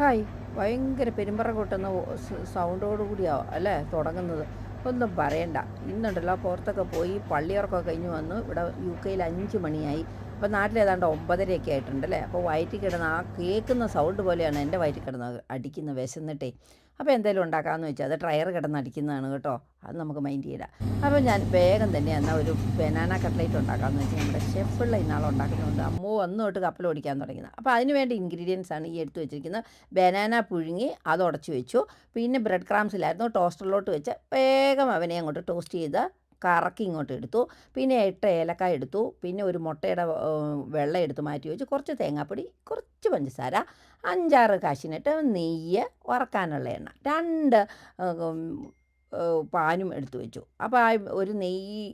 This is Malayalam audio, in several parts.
ഹായ്. ഭയങ്കര പെരുമ്പറ കൂട്ടുന്ന സൗണ്ടോട് കൂടിയാവും അല്ലേ തുടങ്ങുന്നത്. ഒന്നും പറയണ്ട. ഇന്നുണ്ടല്ലോ പുറത്തൊക്കെ പോയി പള്ളിയുറക്കമൊക്കെ കഴിഞ്ഞ് വന്നു. ഇവിടെ യു കെയിൽ അഞ്ച് മണിയായി. അപ്പോൾ നാട്ടിൽ ഏതാണ്ട് ഒമ്പതരയൊക്കെ ആയിട്ടുണ്ട് അല്ലേ? അപ്പോൾ വയറ്റിൽ കിടന്ന് ആ കേൾക്കുന്ന സൗണ്ട് പോലെയാണ് എന്റെ വയറ്റിൽ കിടന്ന് അടിക്കുന്ന വിശന്നിട്ടേ. അപ്പോൾ എന്തെങ്കിലും ഉണ്ടാക്കാമെന്ന് വെച്ചാൽ അത് ട്രയർ കിടന്ന് അടിക്കുന്നതാണ് കേട്ടോ. അത് നമുക്ക് മൈൻഡ് ചെയ്യില്ല. അപ്പോൾ ഞാൻ വേഗം തന്നെ എന്നാൽ ഒരു ബനാന കട്ട്ലേറ്റ് ഉണ്ടാക്കാമെന്ന് വെച്ചാൽ നമ്മുടെ ഷെഫുള്ള ഇന്നാൾ ഉണ്ടാക്കുന്നുണ്ട് അമ്മ വന്നു തൊട്ട് കപ്പൽ ഓടിക്കാൻ തുടങ്ങിയത് അപ്പോൾ അതിന് വേണ്ട ഇൻഗ്രീഡിയൻസ് ആണ് ഈ എടുത്ത് വെച്ചിരിക്കുന്നത്. ബനാന പുഴുങ്ങി അത് ഉടച്ചു വെച്ചു. പിന്നെ ബ്രെഡ് ക്രാംസ് ക്രാംസിലായിരുന്നു ടോസ്റ്ററിലോട്ട് വെച്ച് വേഗം അവനെ അങ്ങോട്ട് ടോസ്റ്റ് ചെയ്ത് കറക്കി ഇങ്ങോട്ട് എടുത്തു. പിന്നെ എട്ട് ഏലക്ക എടുത്തു. പിന്നെ ഒരു മുട്ടയുടെ വെള്ളം എടുത്ത് മാറ്റി വെച്ച്. കുറച്ച് തേങ്ങാപ്പൊടി കുറച്ച് പഞ്ചസാര അഞ്ചാറ് കാശിനിട്ട് നെയ്യ് വറക്കാനുള്ള എണ്ണ. രണ്ട് പാനും എടുത്തു വെച്ചു. അപ്പോൾ ആ ഒരു നെയ്യ്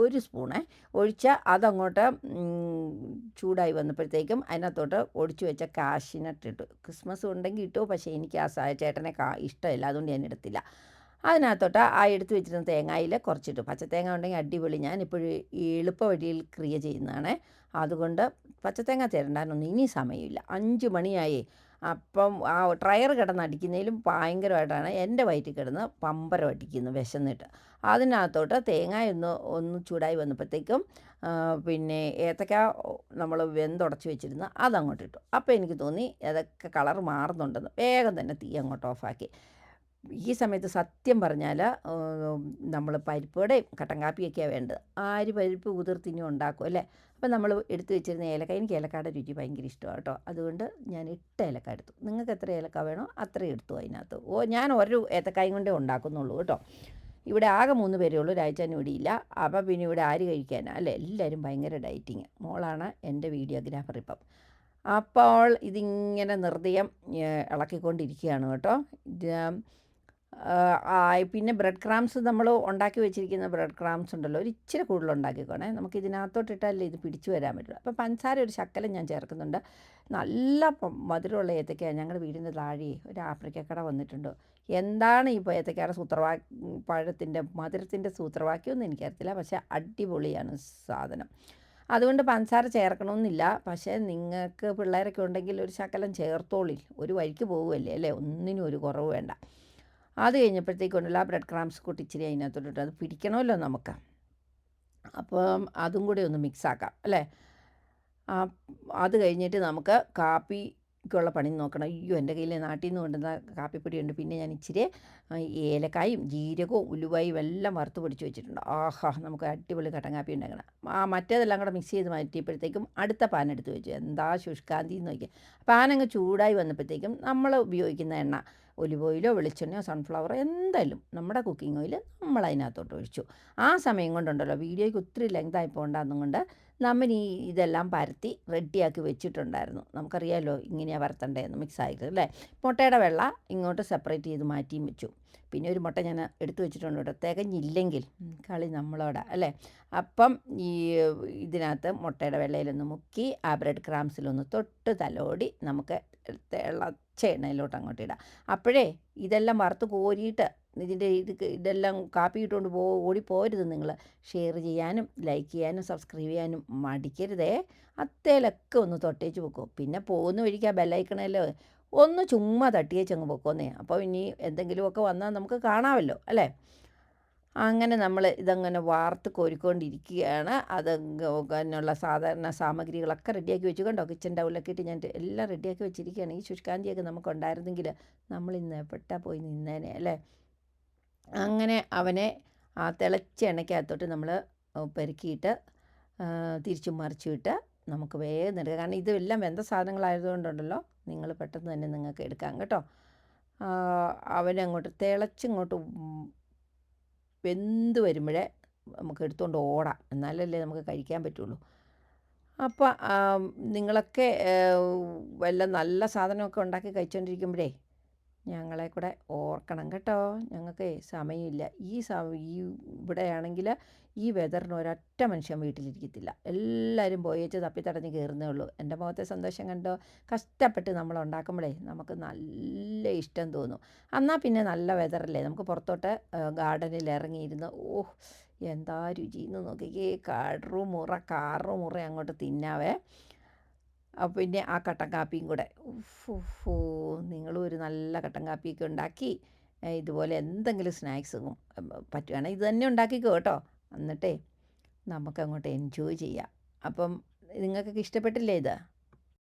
ഒരു സ്പൂണേ ഒഴിച്ച് അതങ്ങോട്ട് ചൂടായി വന്നപ്പോഴത്തേക്കും അതിനകത്തോട്ട് ഒടിച്ചു വെച്ച കാശിനട്ടിട്ടു. ക്രിസ്മസ് ഉണ്ടെങ്കിൽ ഇട്ടു പക്ഷേ എനിക്ക് ആ ചേട്ടനെ കാ ഇഷ്ടമില്ല. അതുകൊണ്ട് ഞാൻ എടുത്തില്ല. അതിനകത്തോട്ട് ആ എടുത്ത് വെച്ചിരുന്ന തേങ്ങയിൽ കുറച്ചിട്ടു. പച്ചത്തേങ്ങ ഉണ്ടെങ്കിൽ അടിപൊളി. ഞാൻ ഇപ്പോഴും എളുപ്പ വഴിയിൽ ക്രിയ ചെയ്യുന്നതാണ്. അതുകൊണ്ട് പച്ചത്തേങ്ങ തരണ്ടാനൊന്നും ഇനി സമയമില്ല. അഞ്ച് മണിയായി. അപ്പം ആ ട്രയർ കിടന്ന് അടിക്കുന്നതിലും ഭയങ്കരമായിട്ടാണ് എന്റെ വയറ്റിൽ കിടന്ന് പമ്പരം അടിക്കുന്നു വിശന്നിട്ട്. അതിനകത്തോട്ട് തേങ്ങ ഒന്ന് ഒന്ന് ചൂടായി വന്നപ്പോഴത്തേക്കും പിന്നെ ഏത്തക്ക നമ്മൾ വെന്തുടച്ച് വെച്ചിരുന്ന. അതങ്ങോട്ട് ഇട്ടു. അപ്പോൾ എനിക്ക് തോന്നി അതൊക്കെ കളർ മാറുന്നുണ്ടെന്ന്. വേഗം തന്നെ തീ അങ്ങോട്ട് ഓഫാക്കി. ഈ സമയത്ത് സത്യം പറഞ്ഞാൽ നമ്മൾ പരിപ്പോടെയും കട്ടൻ കാപ്പിയൊക്കെയാണ് വേണ്ടത്. ആര് പരിപ്പ് കുതിർത്തിനി ഉണ്ടാക്കും അല്ലേ? അപ്പം നമ്മൾ എടുത്തു വെച്ചിരുന്ന ഏലക്ക എനിക്ക് ഏലക്കാടെ രുചി ഭയങ്കര ഇഷ്ടമാണ് കേട്ടോ. അതുകൊണ്ട് ഞാൻ ഇട്ട ഏലക്ക എടുത്തു. നിങ്ങൾക്ക് എത്ര ഏലക്ക വേണോ അത്രയും എടുത്തു അതിനകത്ത്. ഓ ഞാൻ ഒരു ഏത്തക്കായും കൊണ്ടേ ഉണ്ടാക്കുന്നുള്ളൂ കേട്ടോ. ഇവിടെ ആകെ മൂന്ന് പേരേ ഉള്ളൂ രാജാൻ ഇവിടെ ഇല്ല. അപ്പം പിന്നെ ഇവിടെ ആര് കഴിക്കാനാണ് അല്ലേ? എല്ലാവരും ഭയങ്കര ഡയറ്റിങ്. മോളാണ് എന്റെ വീഡിയോഗ്രാഫർ ഇപ്പം. അപ്പോൾ ഇതിങ്ങനെ നിർദ്ദയം ഇളക്കിക്കൊണ്ടിരിക്കുകയാണ് കേട്ടോ. പിന്നെ ബ്രെഡ് ക്രാംസ് നമ്മൾ ഉണ്ടാക്കി വെച്ചിരിക്കുന്ന ബ്രെഡ് ക്രാംസ് ഉണ്ടല്ലോ. ഒരു ഇച്ചിരി കൂടുതൽ ഉണ്ടാക്കിക്കോണേ. നമുക്ക് ഇതിനകത്തോട്ട് ഇട്ടാലേ ഇത് പിടിച്ചു വരാൻ പറ്റുള്ളൂ. അപ്പോൾ പഞ്ചസാര ഒരു ശക്കലം ഞാൻ ചേർക്കുന്നുണ്ട്. നല്ല മധുരമുള്ള ഏത്തക്കയാണ് ഞങ്ങളുടെ വീടിന്റെ താഴെ ഒരു ആഫ്രിക്കക്കട വന്നിട്ടുണ്ട്. എന്താണ് ഇപ്പോൾ ഏത്തക്കയുടെ സൂത്രവാ പഴത്തിന്റെ മധുരത്തിന്റെ സൂത്രവാക്യമൊന്നും എനിക്കറിയത്തില്ല. പക്ഷേ അടിപൊളിയാണ് സാധനം. അതുകൊണ്ട് പഞ്ചസാര ചേർക്കണമെന്നില്ല. പക്ഷേ നിങ്ങൾക്ക് പിള്ളേരൊക്കെ ഉണ്ടെങ്കിൽ ഒരു ശക്കലം ചേർത്തോളിൽ. ഒരു വഴിക്ക് പോകുമല്ലേ അല്ലേ? ഒന്നിനും ഒരു കുറവ് വേണ്ട. അത് കഴിഞ്ഞപ്പോഴത്തേക്കുണ്ടല്ലോ ആ ബ്രെഡ് ക്രാംസ് കൂട്ടി ഇച്ചിരി അതിനകത്തോട്ടിട്ട് അത് പിടിക്കണമല്ലോ നമുക്ക്. അപ്പം അതും കൂടി ഒന്ന് മിക്സാക്കാം അല്ലേ? അത് കഴിഞ്ഞിട്ട് നമുക്ക് കാപ്പിക്കുള്ള പണി നോക്കണം. അയ്യോ എന്റെ കയ്യിൽ നാട്ടിൽ നിന്ന് കൊണ്ടുവന്ന കാപ്പിപ്പൊടിയുണ്ട്. പിന്നെ ഞാൻ ഇച്ചിരി ഏലക്കായും ജീരകവും ഉലുവായും എല്ലാം വറുത്ത് പൊടിച്ച് വെച്ചിട്ടുണ്ട്. ആഹാ നമുക്ക് അടിപൊളി കട്ടൻ കാപ്പി ഉണ്ടാക്കണം. ആ മറ്റേതെല്ലാം കൂടെ മിക്സ് ചെയ്ത് മാറ്റിയപ്പോഴത്തേക്കും അടുത്ത പാൻ എടുത്ത് വെച്ചു. എന്താ ശുഷ്കാന്തി എന്ന് നോക്കിയാൽ പാൻ അങ്ങ് ചൂടായി വന്നപ്പോഴത്തേക്കും നമ്മൾ ഉപയോഗിക്കുന്ന എണ്ണ ഒലിവ് ഓയിലോ വെളിച്ചെണ്ണയോ സൺഫ്ലവറോ എന്തായാലും നമ്മുടെ കുക്കിംഗ് ഓയിൽ നമ്മൾ അതിനകത്തോട്ട് ഒഴിച്ചു. ആ സമയം കൊണ്ടുണ്ടല്ലോ. വീഡിയോയ്ക്ക് ഒത്തിരി ലെങ്തായി പോകണ്ടെന്നും കൊണ്ട് നമ്മൾ ഈ ഇതെല്ലാം പരത്തി റെഡിയാക്കി വെച്ചിട്ടുണ്ടായിരുന്നു. നമുക്കറിയാമല്ലോ ഇങ്ങനെയാണ് വരത്തണ്ടേന്ന് മിക്സ് ആയിട്ട് അല്ലേ? മുട്ടയുടെ വെള്ള ഇങ്ങോട്ട് സെപ്പറേറ്റ് ചെയ്ത് മാറ്റിയും വെച്ചു. പിന്നെ ഒരു മുട്ട ഞാൻ എടുത്തു വെച്ചിട്ടുണ്ട് കേട്ടോ. തികഞ്ഞില്ലെങ്കിൽ കളി നമ്മളോടാ അല്ലേ? അപ്പം ഈ ഇതിനകത്ത് മുട്ടയുടെ വെള്ളയിലൊന്ന് മുക്കി ആ ബ്രെഡ് ക്രാംസിലൊന്ന് തൊട്ട് തലോടി നമുക്ക് തിളച്ച എണ്ണയിലോട്ട് അങ്ങോട്ട് ഇടാം. അപ്പോഴേ ഇതെല്ലാം വറുത്ത് കോരിയിട്ട് ഇതിന്റെ ഇത് ഇതെല്ലാം കാപ്പി ഇട്ടുകൊണ്ട് പോ ഓടിപ്പോരുത് നിങ്ങൾ ഷെയർ ചെയ്യാനും ലൈക്ക് ചെയ്യാനും സബ്സ്ക്രൈബ് ചെയ്യാനും മടിക്കരുതേ. അത്തേലൊക്കെ ഒന്ന് തൊട്ടേച്ച് വെക്കും. പിന്നെ പോകുന്ന വഴിക്ക് ആ ബെല്ലൈക്കണല്ലോ ഒന്ന് ചുമ്മാ തട്ടിയേച്ചങ്ങ് പൊക്കോന്നേ അപ്പോൾ ഇനി എന്തെങ്കിലുമൊക്കെ വന്നാൽ നമുക്ക് കാണാമല്ലോ അല്ലേ? അങ്ങനെ നമ്മൾ ഇതങ്ങനെ വാർത്ത് കോരിക്കൊണ്ടിരിക്കുകയാണ്. അത് അതിനുള്ള സാധാരണ സാമഗ്രികളൊക്കെ റെഡിയാക്കി വെച്ചു. കണ്ടോ? കിച്ചൺ ടൗലൊക്കെ ഇട്ട് ഞാൻ എല്ലാം റെഡിയാക്കി വെച്ചിരിക്കുകയാണ്. ഈ ശുഷ്കാന്തിയൊക്കെ നമുക്കുണ്ടായിരുന്നെങ്കിൽ നമ്മൾ ഇന്ന് എവിട്ടാ പോയി നിന്നേനെ അല്ലേ? അങ്ങനെ അവനെ ആ തിളച്ച എണ്ണയ്ക്കകത്തോട്ട് നമ്മൾ പെരുക്കിയിട്ട് തിരിച്ചു മറിച്ചിട്ട് നമുക്ക് വേഗം എടുക്കാം. കാരണം ഇതെല്ലാം വെന്ത സാധനങ്ങളായതുകൊണ്ടുണ്ടല്ലോ. നിങ്ങൾ പെട്ടെന്ന് തന്നെ നിങ്ങൾക്ക് എടുക്കാം കേട്ടോ? അവനങ്ങോട്ട് തിളച്ചിങ്ങോട്ട് വെന്ത് വരുമ്പോഴേ നമുക്ക് എടുത്തുകൊണ്ട് ഓടാം. എന്നാലല്ലേ നമുക്ക് കഴിക്കാൻ പറ്റുള്ളൂ. അപ്പോൾ നിങ്ങളൊക്കെ വല്ല നല്ല സാധനമൊക്കെ ഉണ്ടാക്കി കഴിച്ചുകൊണ്ടിരിക്കുമ്പോഴേ ഞങ്ങളെ കൂടെ ഓർക്കണം കേട്ടോ. ഞങ്ങൾക്ക് സമയമില്ല. ഈ ഈ ഇവിടെയാണെങ്കിൽ ഈ വെതറിന് ഒരൊറ്റ മനുഷ്യൻ വീട്ടിലിരിക്കത്തില്ല. എല്ലാവരും പോയേച്ച് തപ്പിത്തടഞ്ഞ് കയറുന്നേ ഉള്ളൂ. എന്റെ മുഖത്തെ സന്തോഷം കണ്ടോ? കഷ്ടപ്പെട്ട് നമ്മൾ ഉണ്ടാക്കുമ്പോഴേ നമുക്ക് നല്ല ഇഷ്ടം തോന്നും. എന്നാൽ പിന്നെ നല്ല വെതറല്ലേ നമുക്ക് പുറത്തോട്ട് ഗാർഡനിൽ ഇറങ്ങിയിരുന്ന് ഓഹ് എന്താ രുചി എന്ന് മുറ കാറു മുറ അങ്ങോട്ട് തിന്നാവേ. പിന്നെ ആ കട്ടൻ കാപ്പിയും കൂടെ. ഉഫ് നിങ്ങളും ഒരു നല്ല കട്ടൻ കാപ്പിയൊക്കെ ഉണ്ടാക്കി ഇതുപോലെ എന്തെങ്കിലും സ്നാക്സ് പറ്റുകയാണെങ്കിൽ ഇത് തന്നെ ഉണ്ടാക്കിക്കോ കേട്ടോ. എന്നിട്ടേ നമുക്കങ്ങോട്ട് എൻജോയ് ചെയ്യാം. അപ്പം നിങ്ങൾക്കൊക്കെ ഇഷ്ടപ്പെട്ടില്ലേ ഇത്?